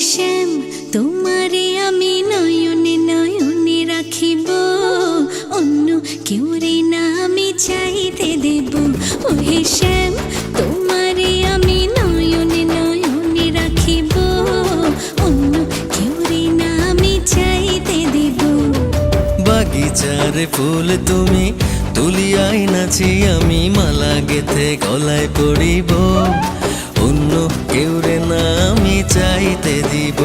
শ্যাম, তোমারে আমি নয়নে নয়নে রাখিব। অন্য কেউ রে না আমি চাইতে দেব। ওহে শ্যাম, তোমারে আমি নয়নে নয়নে রাখিব। অন্য কেউ রে না আমি চাইতে দেব। বাগিচার ফুল তুমি তুলিয়াই নাচি, আমি মালা গেথে গলায় পড়িব। কেউ রে না আমি চাইতে দিব।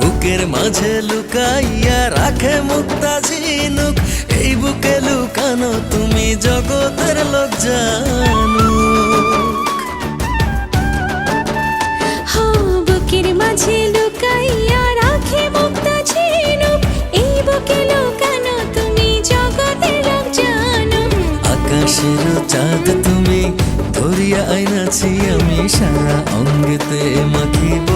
বুকের মাঝে লুকাইয়া রাখে মুক্তা ঝিনুক এই বুকে লুকানো তুমি জগতের লোক জানো হো বুকের মাঝে লুকাইয়া রাখে মুক্তা ঝিনুক এই বুকে লুকানো তুমি জগতের লোক জানো আকাশের চাঁদ তুমি ধরিয়া আইনাছি আমি সারা অঙ্গেতে মাখিব।